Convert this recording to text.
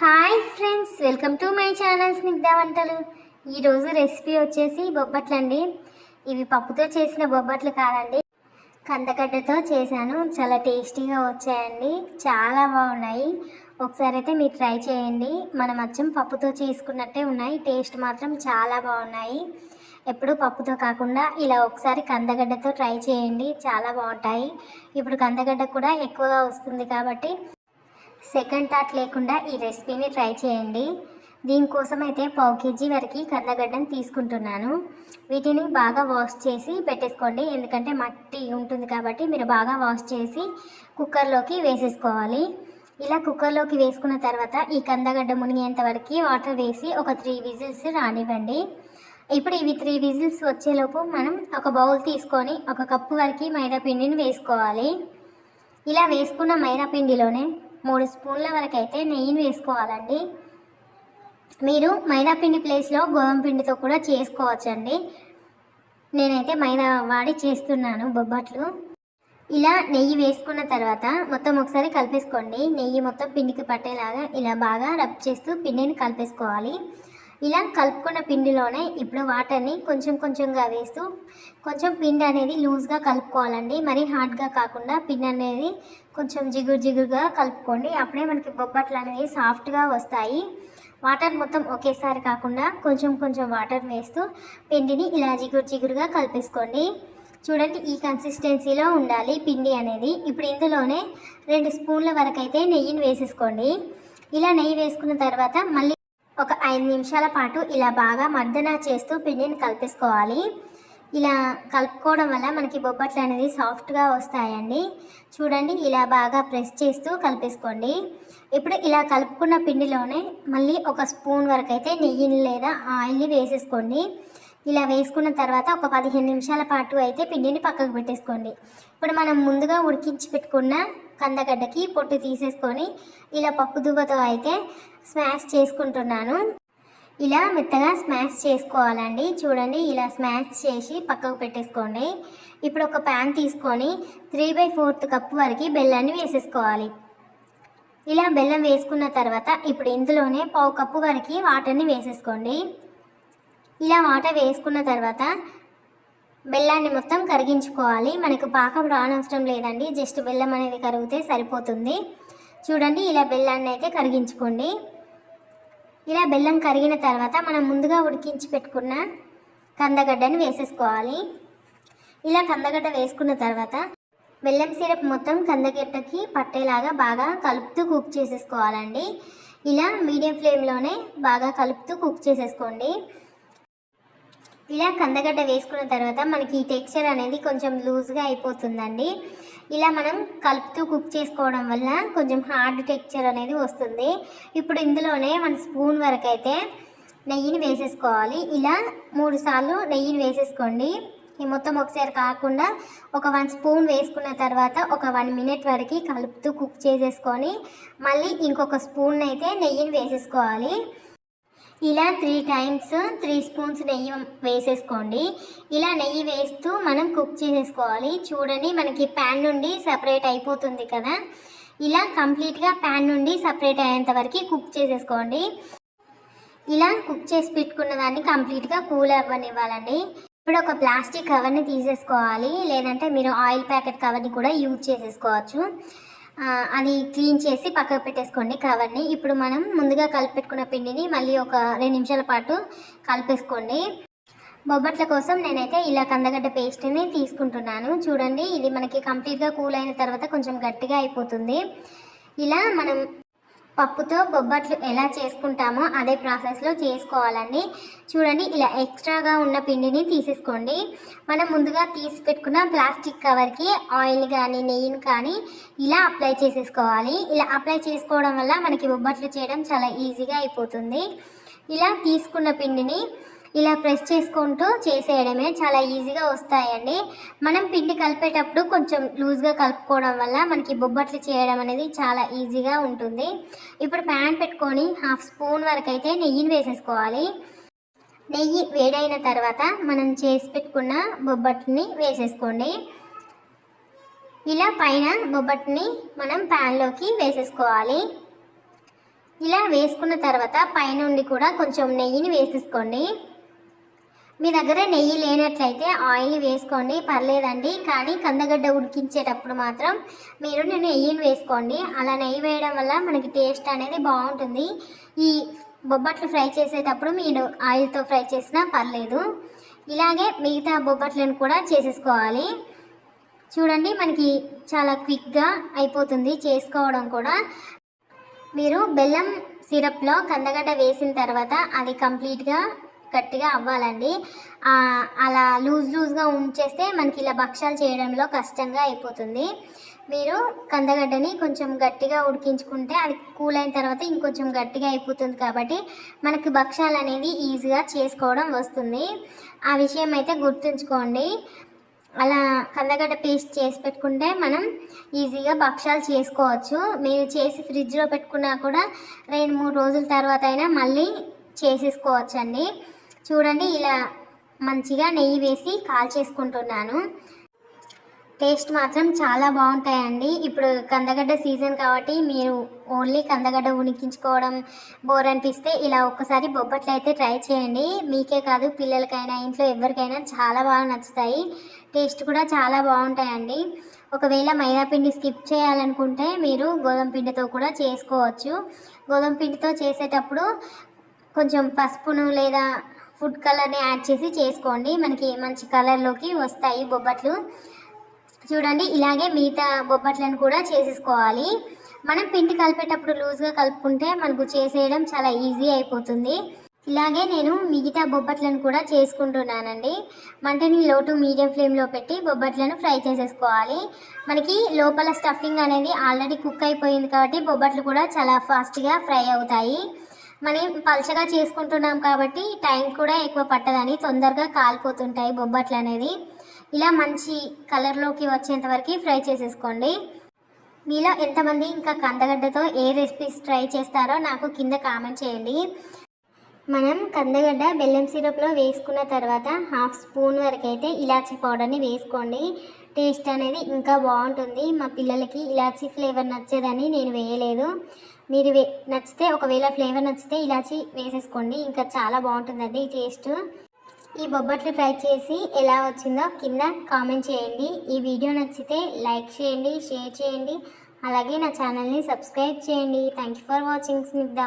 Hi friends welcome to my channel Snigdha వంటలు ఈరోజు recipe వచ్చేసి బొబ్బట్లు అండి. ఇవి పప్పుతో చేసిన బొబ్బట్లు కాదండి. కందగడ్డతో చేశాను. చాలా టేస్టీగా వచ్చాయండి. చాలా బాగున్నాయి. ఒకసారి అయితే మీరు ట్రై చేయండి. మనం అచ్చం పప్పుతో చేసుకున్నట్టే ఉన్నాయి. టేస్ట్ మాత్రం చాలా బాగున్నాయి. ఎప్పుడు పప్పుతో కాకుండా ఇలా ఒకసారి కందగడ్డతో ట్రై చేయండి. చాలా బాగుంటాయి. ఇప్పుడు కందగడ్డ కూడా ఎక్కువగా వస్తుంది కాబట్టి సెకండ్ థాట్ లేకుండా ఈ రెసిపీని ట్రై చేయండి. దీనికోసం అయితే పావు కేజీ వరకు కందగడ్డను తీసుకుంటున్నాను. వీటిని బాగా వాష్ చేసి పెట్టేసుకోండి. ఎందుకంటే మట్టి ఉంటుంది కాబట్టి మీరు బాగా వాష్ చేసి కుక్కర్లోకి వేసేసుకోవాలి. ఇలా కుక్కర్లోకి వేసుకున్న తర్వాత ఈ కందగడ్డ మునిగేంత వరకు వాటర్ వేసి ఒక త్రీ విజిల్స్ రానివ్వండి. ఇప్పుడు ఇవి త్రీ విజిల్స్ వచ్చేలోపు మనం ఒక బౌల్ తీసుకొని ఒక కప్పు వరకు మైదా పిండిని వేసుకోవాలి. ఇలా వేసుకున్న మైదా పిండిలోనే మూడు స్పూన్ల వరకు అయితే నెయ్యిని వేసుకోవాలండి. మీరు మైదాపిండి ప్లేస్లో గోధుమ పిండితో కూడా చేసుకోవచ్చండి. నేనైతే మైదా వాడి చేస్తున్నాను బొబ్బట్లు. ఇలా నెయ్యి వేసుకున్న తర్వాత మొత్తం ఒకసారి కలిపేసుకోండి. నెయ్యి మొత్తం పిండికి పట్టేలాగా ఇలా బాగా రబ్ చేస్తూ పిండిని కలిపేసుకోవాలి. ఇలా కలుపుకున్న పిండిలోనే ఇప్పుడు వాటర్ని కొంచెం కొంచెంగా వేస్తూ కొంచెం పిండి అనేది లూజ్గా కలుపుకోవాలండి. మరి హార్డ్గా కాకుండా పిండి అనేది కొంచెం జిగురు జిగురుగా కలుపుకోండి. అప్పుడే మనకి బొబ్బట్లు అనేవి సాఫ్ట్గా వస్తాయి. వాటర్ మొత్తం ఒకేసారి కాకుండా కొంచెం కొంచెం వాటర్ వేస్తూ పిండిని ఇలా జిగురు జిగురుగా కలిపేసుకోండి. చూడండి ఈ కన్సిస్టెన్సీలో ఉండాలి పిండి అనేది. ఇప్పుడు ఇందులోనే రెండు స్పూన్ల వరకు అయితే నెయ్యిని వేసేసుకోండి. ఇలా నెయ్యి వేసుకున్న తర్వాత మళ్ళీ ఒక ఐదు నిమిషాల పాటు ఇలా బాగా మర్దన చేస్తూ పిండిని కలిపేసుకోవాలి. ఇలా కలుపుకోవడం వల్ల మనకి బొబ్బట్లు అనేది సాఫ్ట్గా వస్తాయండి. చూడండి ఇలా బాగా ప్రెస్ చేస్తూ కలిపేసుకోండి. ఇప్పుడు ఇలా కలుపుకున్న పిండిలోనే మళ్ళీ ఒక స్పూన్ వరకు అయితే నెయ్యిని లేదా ఆయిల్ని వేసేసుకోండి. ఇలా వేసుకున్న తర్వాత ఒక పదిహేను నిమిషాల పాటు అయితే పిండిని పక్కకు పెట్టేసుకోండి. ఇప్పుడు మనం ముందుగా ఉడికించి పెట్టుకున్న కందగడ్డకి పొట్టు తీసేసుకొని ఇలా పప్పు దువ్వతో అయితే స్మాష్ చేసుకుంటున్నాను. ఇలా మెత్తగా స్మాష్ చేసుకోవాలండి. చూడండి ఇలా స్మాష్ చేసి పక్కకు పెట్టేసుకోండి. ఇప్పుడు ఒక ప్యాన్ తీసుకొని త్రీ బై ఫోర్త్ కప్ వరకు బెల్లాన్ని వేసేసుకోవాలి. ఇలా బెల్లం వేసుకున్న తర్వాత ఇప్పుడు ఇందులోనే పావు కప్పు వరకు వాటర్ని వేసేసుకోండి. ఇలా వాటర్ వేసుకున్న తర్వాత బెల్లాన్ని మొత్తం కరిగించుకోవాలి. మనకు పాకం రానవసరం లేదండి. జస్ట్ బెల్లం అనేది కరిగితే సరిపోతుంది. చూడండి ఇలా బెల్లాన్ని అయితే కరిగించుకోండి. ఇలా బెల్లం కరిగిన తర్వాత మనం ముందుగా ఉడికించి పెట్టుకున్న కందగడ్డని వేసేసుకోవాలి. ఇలా కందగడ్డ వేసుకున్న తర్వాత బెల్లం సిరప్ మొత్తం కందగడ్డకి పట్టేలాగా బాగా కలుపుతూ కుక్ చేసేసుకోవాలండి. ఇలా మీడియం ఫ్లేమ్లోనే బాగా కలుపుతూ కుక్ చేసేసుకోండి. ఇలా కందగడ్డ వేసుకున్న తర్వాత మనకి ఈ టెక్స్చర్ అనేది కొంచెం లూజ్గా అయిపోతుందండి. ఇలా మనం కలుపుతూ కుక్ చేసుకోవడం వల్ల కొంచెం హార్డ్ టెక్స్చర్ అనేది వస్తుంది. ఇప్పుడు ఇందులోనే వన్ స్పూన్ వరకు అయితే నెయ్యిని వేసేసుకోవాలి. ఇలా మూడు సార్లు నెయ్యిని వేసేసుకోండి. ఈ మొత్తం ఒకసారి కాకుండా ఒక వన్ స్పూన్ వేసుకున్న తర్వాత ఒక వన్ మినిట్ వరకు కలుపుతూ కుక్ చేసేసుకొని మళ్ళీ ఇంకొక స్పూన్ అయితే నెయ్యిని వేసేసుకోవాలి. ఇలా త్రీ టైమ్స్ త్రీ స్పూన్స్ నెయ్యి వేసేసుకోండి. ఇలా నెయ్యి వేస్తూ మనం కుక్ చేసేసుకోవాలి. చూడండి మనకి ప్యాన్ నుండి సపరేట్ అయిపోతుంది కదా. ఇలా కంప్లీట్గా ప్యాన్ నుండి సపరేట్ అయ్యేంత వరకు కుక్ చేసేసుకోండి. ఇలా కుక్ చేసి పెట్టుకున్న దాన్ని కంప్లీట్గా కూల్ అవ్వనివ్వాలండి. ఇప్పుడు ఒక ప్లాస్టిక్ కవర్ని తీసేసుకోవాలి. లేదంటే మీరు ఆయిల్ ప్యాకెట్ కవర్ని కూడా యూజ్ చేసేసుకోవచ్చు. అది క్లీన్ చేసి పక్కకు పెట్టేసుకోండి కవర్ని. ఇప్పుడు మనం ముందుగా కలిపెట్టుకున్న పిండిని మళ్ళీ ఒక రెండు నిమిషాల పాటు కలిపేసుకోండి. బొబ్బట్ల కోసం నేనైతే ఇలా కందగడ్డ పేస్ట్ని తీసుకుంటున్నాను. చూడండి ఇది మనకి కంప్లీట్గా కూల్ అయిన తర్వాత కొంచెం గట్టిగా అయిపోతుంది. ఇలా మనం పప్పుతో బొబ్బట్లు ఎలా చేసుకుంటామో అదే ప్రాసెస్లో చేసుకోవాలండి. చూడండి ఇలా ఎక్స్ట్రాగా ఉన్న పిండిని తీసేసుకోండి. మనం ముందుగా తీసి పెట్టుకున్న ప్లాస్టిక్ కవర్కి ఆయిల్ కానీ నెయ్యిని కానీ ఇలా అప్లై చేసేసుకోవాలి. ఇలా అప్లై చేసుకోవడం వల్ల మనకి బొబ్బట్లు చేయడం చాలా ఈజీగా అయిపోతుంది. ఇలా తీసుకున్న పిండిని ఇలా ప్రెస్ చేసుకుంటూ చేసేయడమే చాలా ఈజీగా వస్తాయండి. మనం పిండి కలిపేటప్పుడు కొంచెం లూజ్గా కలుపుకోవడం వల్ల మనకి బొబ్బట్లు చేయడం అనేది చాలా ఈజీగా ఉంటుంది. ఇప్పుడు ప్యాన్ పెట్టుకొని హాఫ్ స్పూన్ వరకు అయితే నెయ్యిని వేసేసుకోవాలి. నెయ్యి వేడైన తర్వాత మనం చేసి పెట్టుకున్న బొబ్బట్ని వేసేసుకోండి. ఇలా పైన బొబ్బట్ని మనం ప్యాన్లోకి వేసేసుకోవాలి. ఇలా వేసుకున్న తర్వాత పైనుండి కూడా కొంచెం నెయ్యిని వేసేసుకోండి. మీ దగ్గర నెయ్యి లేనట్లయితే ఆయిల్ వేసుకోండి పర్లేదండి. కానీ కందగడ్డ ఉడికించేటప్పుడు మాత్రం మీరు నెయ్యిని వేసుకోండి. అలా నెయ్యి వేయడం వల్ల మనకి టేస్ట్ అనేది బాగుంటుంది. ఈ బొబ్బట్లు ఫ్రై చేసేటప్పుడు మీరు ఆయిల్తో ఫ్రై చేసినా పర్లేదు. ఇలాగే మిగతా బొబ్బట్లను కూడా చేసేసుకోవాలి. చూడండి మనకి చాలా క్విక్గా అయిపోతుంది చేసుకోవడం కూడా. మీరు బెల్లం సిరప్లో కందగడ్డ వేసిన తర్వాత అది కంప్లీట్గా గట్టిగా అవ్వాలండి. అలా లూజ్ లూజ్గా ఉంచేస్తే మనకి ఇలా భక్షాలు చేయడంలో కష్టంగా అయిపోతుంది. మీరు కందగడ్డని కొంచెం గట్టిగా ఉడికించుకుంటే అది కూల్ అయిన తర్వాత ఇంకొంచెం గట్టిగా అయిపోతుంది కాబట్టి మనకి భక్షాలు అనేది ఈజీగా చేసుకోవడం వస్తుంది. ఆ విషయం అయితే గుర్తుంచుకోండి. అలా కందగడ్డ పేస్ట్ చేసి పెట్టుకుంటే మనం ఈజీగా భక్షాలు చేసుకోవచ్చు. మీరు చేసి ఫ్రిడ్జ్లో పెట్టుకున్నా కూడా రెండు మూడు రోజుల తర్వాత అయినా మళ్ళీ చేసేసుకోవచ్చండి. చూడండి ఇలా మంచిగా నెయ్యి వేసి కాల్చేసుకుంటున్నాను టేస్ట్ మాత్రం చాలా బాగుంటాయండి. ఇప్పుడు కందగడ్డ సీజన్ కాబట్టి మీరు ఓన్లీ కందగడ్డ ఉనికించుకోవడం బోర్ అనిపిస్తే ఇలా ఒక్కసారి బొబ్బట్లు అయితే ట్రై చేయండి. మీకే కాదు పిల్లలకైనా ఇంట్లో ఎవరికైనా చాలా బాగా నచ్చుతాయి. టేస్ట్ కూడా చాలా బాగుంటాయండి. ఒకవేళ మైదాపిండి స్కిప్ చేయాలనుకుంటే మీరు గోధుమ పిండితో కూడా చేసుకోవచ్చు. గోధుమ పిండితో చేసేటప్పుడు కొంచెం పసుపును లేదా ఫుడ్ కలర్ని యాడ్ చేసి చేసుకోండి. మనకి మంచి కలర్లోకి వస్తాయి బొబ్బట్లు. చూడండి ఇలాగే మిగతా బొబ్బట్లను కూడా చేసేసుకోవాలి. మనం పిండి కలిపేటప్పుడు లూజ్గా కలుపుకుంటే మనకు చేసేయడం చాలా ఈజీ అయిపోతుంది. ఇలాగే నేను మిగతా బొబ్బట్లను కూడా చేసుకుంటున్నానండి. మంటని లో టు మీడియం ఫ్లేమ్లో పెట్టి బొబ్బట్లను ఫ్రై చేసేసుకోవాలి. మనకి లోపల స్టఫింగ్ అనేది ఆల్రెడీ కుక్ అయిపోయింది కాబట్టి బొబ్బట్లు కూడా చాలా ఫాస్ట్గా ఫ్రై అవుతాయి. మనం పలచగా చేసుకుంటున్నాం కాబట్టి టైం కూడా ఎక్కువ పట్టదని తొందరగా కాలిపోతుంటాయి బొబ్బట్లు అనేది. ఇలా మంచి కలర్లోకి వచ్చేంత వరకు ఫ్రై చేసేసుకోండి. మీలో ఎంతమంది ఇంకా కందగడ్డతో ఏ రెసిపీస్ ట్రై చేస్తారో నాకు కింద కామెంట్ చేయండి. మనం కందగడ్డ బెల్లం సిరప్లో వేసుకున్న తర్వాత హాఫ్ స్పూన్ వరకు అయితే ఇలాచీ పౌడర్ని వేసుకోండి. టేస్ట్ అనేది ఇంకా బాగుంటుంది. మా పిల్లలకి ఇలాచీ ఫ్లేవర్ నచ్చేదని నేను వేయలేదు. మీరు వే నచ్చితే ఒకవేళ ఫ్లేవర్ నచ్చితే ఇలాచీ వేసేసుకోండి. ఇంకా చాలా బాగుంటుందండి ఈ టేస్ట్. ఈ బొబ్బట్లు ట్రై చేసి ఎలా వచ్చిందో కింద కామెంట్ చేయండి. ఈ వీడియో నచ్చితే లైక్ చేయండి షేర్ చేయండి. అలాగే నా ఛానల్ని సబ్స్క్రైబ్ చేయండి. Thank you for watching Snigdha